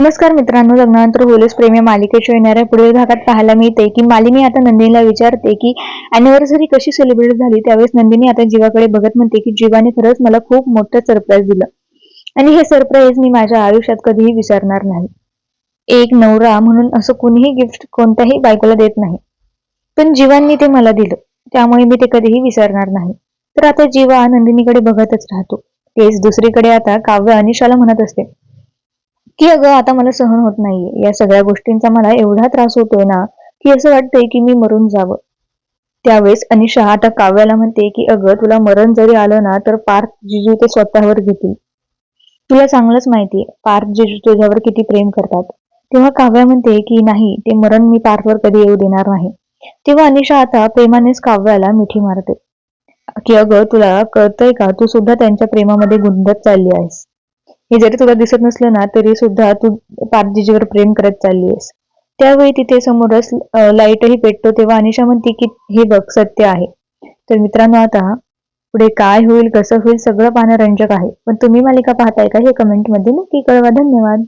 नमस्कार मित्रांनो लग्नानंतर होलच प्रेमी मालिकेच्या येणाऱ्या पुढील भागात पाहायला मिळते की मालिनी आता नंदिनीला विचारते की अॅनिव्हर्सरी कशी सेलिब्रेट झाली? त्यावेळेस नंदिनी आता जीवाकडे बघत म्हणते की जीवाने खरंच मला खूप मोठं सरप्राईज दिलं. आणि हे सरप्राईज मी माझ्या आयुष्यात कधीही विसरणार नाही. एक नवरा म्हणून असं कुणीही गिफ्ट कोणत्याही बायकोला देत नाही. पण जीवांनी ते मला दिलं. त्यामुळे मी ते कधीही विसरणार नाही. तर आता जीवा नंदिनीकडे बघतच राहतो. तेच दुसरीकडे आता काव्य अनिशाला म्हणत असते की अगं आता मला सहन होत नाहीये. या सगळ्या गोष्टींचा मला एवढा त्रास होतोय ना की असं वाटतंय की मी मरून जावं. त्यावेळेस अनिशा आता काव्याला म्हणते की अगं तुला मरण जरी आलं ना तर पार्थ जिजू ते स्वतःवर घेतील. तुला चांगलंच माहितीये पार्थ जिजू तुझ्यावर किती प्रेम करतात. तेव्हा काव्या म्हणते की नाही ते मरण मी पार्थवर कधी येऊ देणार नाही. तेव्हा अनिशा आता प्रेमानेच काव्याला मिठी मारते. की अगं तुला कळतंय का? तू सुद्धा त्यांच्या प्रेमामध्ये गुंतत चालली आहेस. हे जरी तुला दिसत नसलं ना तरी सुद्धा तू पारजीजीवर प्रेम करत चालली आहेस त्यावेळी तिथे समोरच लाईटही पेटतो तेव्हा अनिशा म्हणते की हे बघ सत्य आहे. तर मित्रांनो आता पुढे काय होईल कसं होईल सगळं पाहणं रंजक आहे. पण तुम्ही मालिका पाहताय का हे कमेंटमध्ये नक्की कळवा. धन्यवाद.